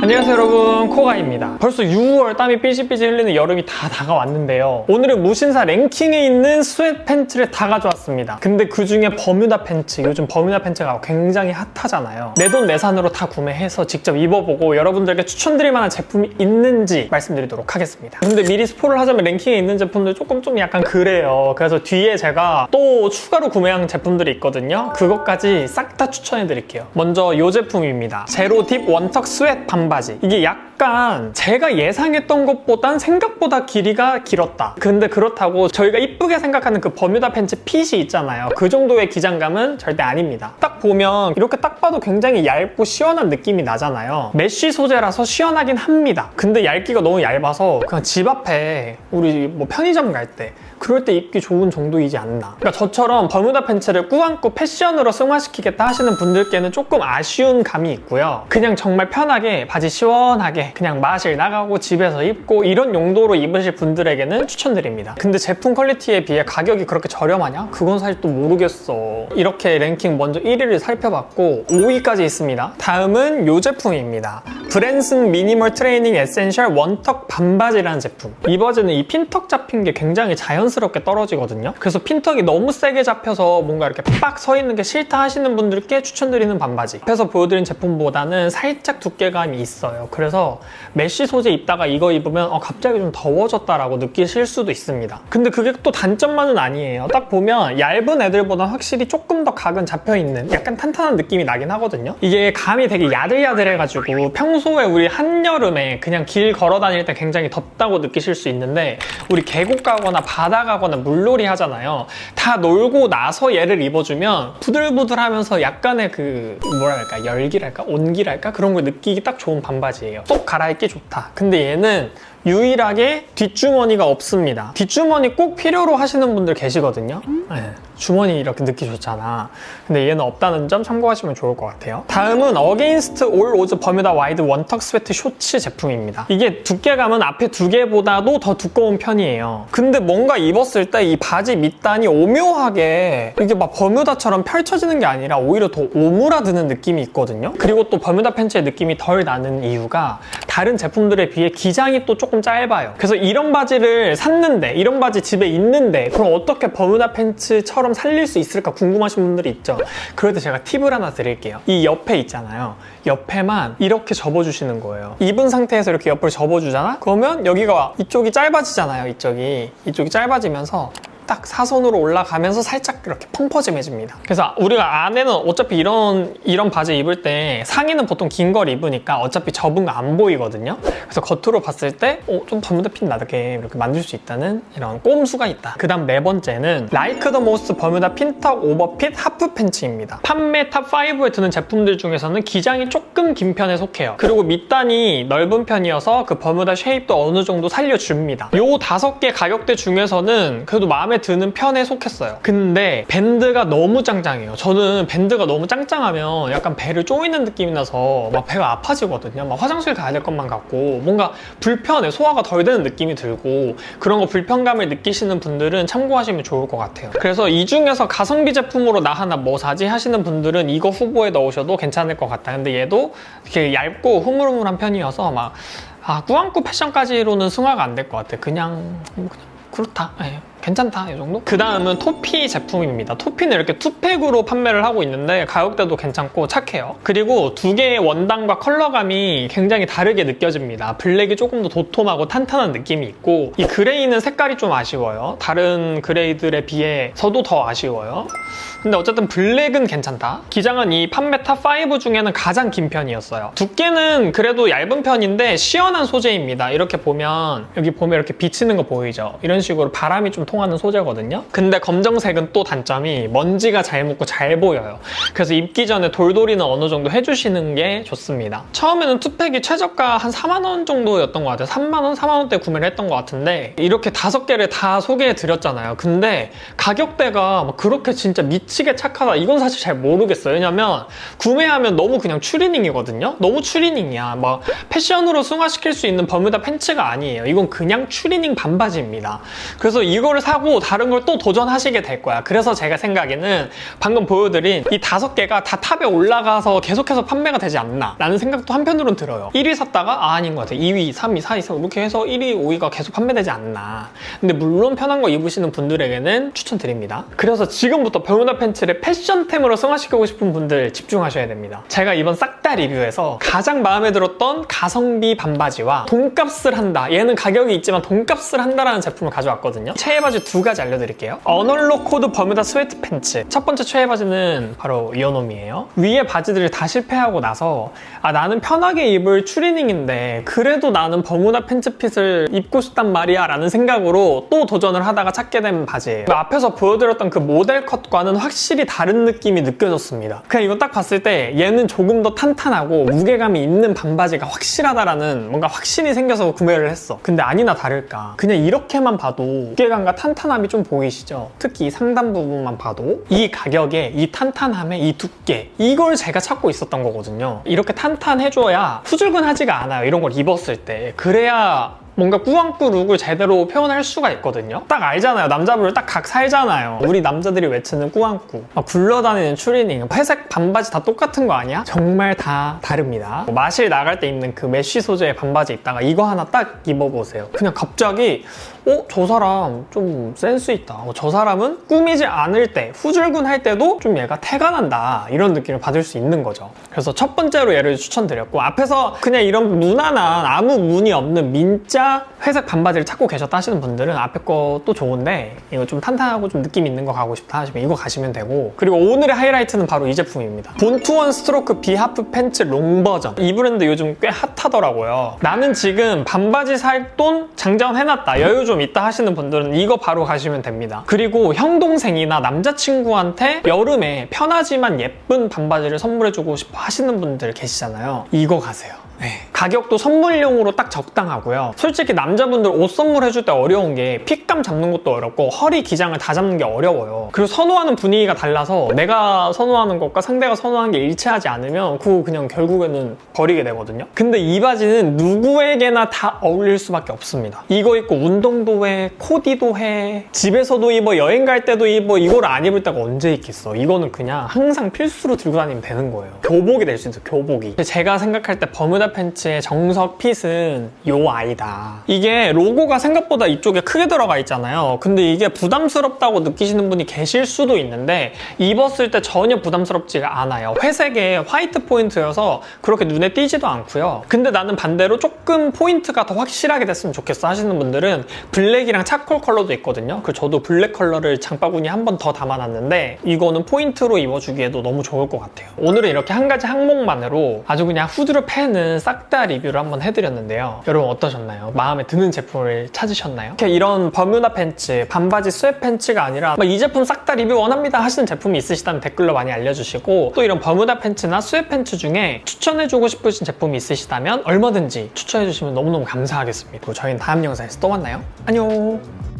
안녕하세요 여러분. 코가입니다. 벌써 6월 땀이 삐질삐질 흘리는 여름이 다 다가왔는데요. 오늘은 무신사 랭킹에 있는 스웨트 팬츠를 다 가져왔습니다. 근데 그 중에 버뮤다 팬츠 요즘 버뮤다 팬츠가 굉장히 핫하잖아요. 내돈 내산으로 다 구매해서 직접 입어보고 여러분들께 추천드릴 만한 제품이 있는지 말씀드리도록 하겠습니다. 근데 미리 스포를 하자면 랭킹에 있는 제품들 조금 좀 약간 그래요. 그래서 뒤에 제가 또 추가로 구매한 제품들이 있거든요. 그것까지 싹 다 추천해 드릴게요. 먼저 이 제품입니다. 제로 딥 원턱 스웨트 반 바지. 이게 약 간 제가 예상했던 것보단 생각보다 길이가 길었다. 근데 그렇다고 저희가 이쁘게 생각하는 그 버뮤다 팬츠 핏이 있잖아요. 그 정도의 기장감은 절대 아닙니다. 딱 보면 이렇게 딱 봐도 굉장히 얇고 시원한 느낌이 나잖아요. 메쉬 소재라서 시원하긴 합니다. 근데 얇기가 너무 얇아서 그냥 집 앞에 우리 뭐 편의점 갈 때 그럴 때 입기 좋은 정도이지 않나. 그러니까 저처럼 버뮤다 팬츠를 꾸안꾸 패션으로 승화시키겠다 하시는 분들께는 조금 아쉬운 감이 있고요. 그냥 정말 편하게 바지 시원하게 그냥 마실 나가고 집에서 입고 이런 용도로 입으실 분들에게는 추천드립니다. 근데 제품 퀄리티에 비해 가격이 그렇게 저렴하냐? 그건 사실 또 모르겠어. 이렇게 랭킹 먼저 1위를 살펴봤고 5위까지 있습니다. 다음은 이 제품입니다. 브랜슨 미니멀 트레이닝 에센셜 원턱 반바지라는 제품. 이 바지는 이 핀턱 잡힌 게 굉장히 자연스럽게 떨어지거든요. 그래서 핀턱이 너무 세게 잡혀서 뭔가 이렇게 빡 서 있는 게 싫다 하시는 분들께 추천드리는 반바지. 앞에서 보여드린 제품보다는 살짝 두께감이 있어요. 그래서 메쉬 소재 입다가 이거 입으면 어, 갑자기 좀 더워졌다라고 느끼실 수도 있습니다. 근데 그게 또 단점만은 아니에요. 딱 보면 얇은 애들보다 확실히 조금 더 각은 잡혀있는 약간 탄탄한 느낌이 나긴 하거든요. 이게 감이 되게 야들야들해가지고 평소에 우리 한여름에 그냥 길 걸어 다닐 때 굉장히 덥다고 느끼실 수 있는데 우리 계곡 가거나 바다 가거나 물놀이 하잖아요. 다 놀고 나서 얘를 입어주면 부들부들하면서 약간의 그 뭐랄까 열기랄까 온기랄까 그런 걸 느끼기 딱 좋은 반바지예요. 쏙 갈아입기 좋다 근데 얘는 유일하게 뒷주머니가 없습니다. 뒷주머니 꼭 필요로 하시는 분들 계시거든요. 네, 주머니 이렇게 넣기 좋잖아. 근데 얘는 없다는 점 참고하시면 좋을 것 같아요. 다음은 어게인스트 올 오즈 버뮤다 와이드 원턱 스웨트 쇼츠 제품입니다. 이게 두께감은 앞에 두 개보다도 더 두꺼운 편이에요. 근데 뭔가 입었을 때 이 바지 밑단이 오묘하게 이게 막 버뮤다처럼 펼쳐지는 게 아니라 오히려 더 오므라드는 느낌이 있거든요. 그리고 또 버뮤다 팬츠의 느낌이 덜 나는 이유가 다른 제품들에 비해 기장이 또 조금 짧아요. 그래서 이런 바지를 샀는데 이런 바지 집에 있는데 그럼 어떻게 버뮤다 팬츠처럼 살릴 수 있을까 궁금하신 분들이 있죠. 때 제가 팁을 하나 드릴게요. 이 옆에 있잖아요. 옆에만 이렇게 접어주시는 거예요. 입은 상태에서 이렇게 옆을 접어주잖아? 그러면 여기가 이쪽이 짧아지잖아요. 이쪽이 이쪽이 짧아지면서 딱 사선으로 올라가면서 살짝 이렇게 펑퍼짐해집니다. 그래서 우리가 안에는 어차피 이런 이런 바지 입을 때 상의는 보통 긴 걸 입으니까 어차피 접은 거 안 보이거든요. 그래서 겉으로 봤을 때 어, 좀 버뮤다 핏 나게 이렇게 만들 수 있다는 이런 꼼수가 있다. 그 다음 네 번째는 라이크 더 모스트 버뮤다 핀턱 오버핏 하프 팬츠입니다. 판매 탑 5에 드는 제품들 중에서는 기장이 조금 긴 편에 속해요. 그리고 밑단이 넓은 편이어서 그 버뮤다 쉐입도 어느 정도 살려줍니다. 요 다섯 개 가격대 중에서는 그래도 마음에 드는 편에 속했어요. 근데 밴드가 너무 짱짱해요. 저는 밴드가 너무 짱짱하면 약간 배를 쪼이는 느낌이 나서 막 배가 아파지거든요. 막 화장실 가야 될 것만 같고 뭔가 불편해. 소화가 덜 되는 느낌이 들고 그런 거 불편감을 느끼시는 분들은 참고하시면 좋을 것 같아요. 그래서 이 중에서 가성비 제품으로 나 하나 뭐 사지 하시는 분들은 이거 후보에 넣으셔도 괜찮을 것 같다. 근데 얘도 이렇게 얇고 흐물흐물한 편이어서 막 아, 꾸안꾸 패션까지로는 승화가 안 될 것 같아. 그냥, 뭐 그냥, 그렇다. 예, 괜찮다. 이 정도? 그 다음은 토피 제품입니다. 토피는 이렇게 투팩으로 판매를 하고 있는데 가격대도 괜찮고 착해요. 그리고 두 개의 원단과 컬러감이 굉장히 다르게 느껴집니다. 블랙이 조금 더 도톰하고 탄탄한 느낌이 있고 이 그레이는 색깔이 좀 아쉬워요. 다른 그레이들에 비해서도 더 아쉬워요. 근데 어쨌든 블랙은 괜찮다. 기장은 이 판매 탑5 중에는 가장 긴 편이었어요. 두께는 그래도 얇은 편인데 시원한 소재입니다. 이렇게 보면 여기 보면 이렇게 비치는 거 보이죠? 이런 식으로 바람이 좀 통하는 소재거든요. 근데 검정색은 또 단점이 먼지가 잘 묻고 잘 보여요. 그래서 입기 전에 돌돌이는 어느 정도 해주시는 게 좋습니다. 처음에는 투팩이 최저가 한 4만 원 정도였던 것 같아요. 3만 원, 4만 원대 구매를 했던 것 같은데 이렇게 다섯 개를 다 소개해 드렸잖아요. 근데 가격대가 막 그렇게 진짜 미치게 착하다 이건 사실 잘 모르겠어요. 왜냐면 구매하면 너무 그냥 추리닝이거든요. 너무 추리닝이야. 막 패션으로 승화시킬 수 있는 버뮤다 팬츠가 아니에요. 이건 그냥 추리닝 반바지입니다. 그래서 이거를 걸 사고 다른 걸 또 도전하시게 될 거야. 그래서 제가 생각에는 방금 보여드린 이 다섯 개가 다 탑에 올라가서 계속해서 판매가 되지 않나 라는 생각도 한편으로는 들어요. 1위 샀다가 아, 아닌 것 같아. 2위, 3위, 4위, 3위 이렇게 해서 1위, 5위가 계속 판매되지 않나. 근데 물론 편한 거 입으시는 분들에게는 추천드립니다. 그래서 지금부터 베무다 팬츠를 패션템으로 승화시키고 싶은 분들 집중하셔야 됩니다. 제가 이번 싹 다 리뷰에서 가장 마음에 들었던 가성비 반바지와 돈값을 한다. 얘는 가격이 있지만 돈값을 한다라는 제품을 가져왔거든요. 최애 바지 두 가지 알려드릴게요. 어널로 코드 버뮤다 스웨트 팬츠. 첫 번째 최애 바지는 바로 이어놈이에요. 위에 바지들이 다 실패하고 나서 아 나는 편하게 입을 추리닝인데 그래도 나는 버뮤다 팬츠 핏을 입고 싶단 말이야 라는 생각으로 또 도전을 하다가 찾게 된 바지예요. 그 앞에서 보여드렸던 그 모델 컷과는 확실히 다른 느낌이 느껴졌습니다. 그냥 이거 딱 봤을 때 얘는 조금 더 탄탄하고 무게감이 있는 반바지가 확실하다라는 뭔가 확신이 생겨서 구매를 했어. 근데 아니나 다를까. 그냥 이렇게만 봐도 무게감과 탄탄함이 좀 보이시죠? 특히 이 상단 부분만 봐도 이 가격에 이 탄탄함에 이 두께 이걸 제가 찾고 있었던 거거든요. 이렇게 탄탄해줘야 후줄근하지가 않아요. 이런 걸 입었을 때. 그래야 뭔가 꾸안꾸 룩을 제대로 표현할 수가 있거든요. 딱 알잖아요. 남자분들 딱각 살잖아요. 우리 남자들이 외치는 꾸안꾸. 막 굴러다니는 추리닝, 회색 반바지 다 똑같은 거 아니야? 정말 다 다릅니다. 뭐 마실 나갈 때 입는 그 메쉬 소재의 반바지 입다가 이거 하나 딱 입어보세요. 그냥 갑자기 어? 저 사람 좀 센스 있다. 어, 저 사람은 꾸미지 않을 때, 후줄근 할 때도 좀 얘가 태가 난다. 이런 느낌을 받을 수 있는 거죠. 그래서 첫 번째로 얘를 추천드렸고 앞에서 그냥 이런 무난한 아무 무늬 없는 민자 회색 반바지를 찾고 계셨다 하시는 분들은 앞에 것도 좋은데 이거 좀 탄탄하고 좀 느낌 있는 거 가고 싶다 하시면 이거 가시면 되고 그리고 오늘의 하이라이트는 바로 이 제품입니다. 본투원 스트로크 비하프 팬츠 롱 버전. 이 브랜드 요즘 꽤 핫하더라고요. 나는 지금 반바지 살 돈 장전 해놨다. 여유 좀 있다 하시는 분들은 이거 바로 가시면 됩니다. 그리고 형 동생이나 남자친구한테 여름에 편하지만 예쁜 반바지를 선물해주고 싶어 하시는 분들 계시잖아요. 이거 가세요. 네. 가격도 선물용으로 딱 적당하고요. 솔직히 남자분들 옷 선물해줄 때 어려운 게 핏감 잡는 것도 어렵고 허리 기장을 다 잡는 게 어려워요. 그리고 선호하는 분위기가 달라서 내가 선호하는 것과 상대가 선호하는 게 일치하지 않으면 그거 그냥 결국에는 버리게 되거든요. 근데 이 바지는 누구에게나 다 어울릴 수밖에 없습니다. 이거 입고 운동도 해, 코디도 해, 집에서도 입어, 여행 갈 때도 입어, 이걸 안 입을 때가 언제 있겠어. 이거는 그냥 항상 필수로 들고 다니면 되는 거예요. 교복이 될 수 있어요, 교복이. 제가 생각할 때 버뮤다 팬츠의 정석 핏은 요 아이다. 이게 로고가 생각보다 이쪽에 크게 들어가 있잖아요. 근데 이게 부담스럽다고 느끼시는 분이 계실 수도 있는데 입었을 때 전혀 부담스럽지가 않아요. 회색의 화이트 포인트여서 그렇게 눈에 띄지도 않고요. 근데 나는 반대로 조금 포인트가 더 확실하게 됐으면 좋겠어 하시는 분들은 블랙이랑 차콜 컬러도 있거든요. 그 저도 블랙 컬러를 장바구니 한번 더 담아놨는데 이거는 포인트로 입어주기에도 너무 좋을 것 같아요. 오늘은 이렇게 한 가지 항목만으로 아주 그냥 후드 를 패는 싹다 리뷰를 한번 해드렸는데요. 여러분 어떠셨나요? 마음에 드는 제품을 찾으셨나요? 이렇게 이런 버뮤다 팬츠, 반바지 스웨 팬츠가 아니라 막이 제품 싹 다 리뷰 원합니다 하시는 제품이 있으시다면 댓글로 많이 알려주시고 또 이런 버뮤다 팬츠나 스웨 팬츠 중에 추천해주고 싶으신 제품이 있으시다면 얼마든지 추천해주시면 너무너무 감사하겠습니다. 저희는 다음 영상에서 또 만나요. 안녕!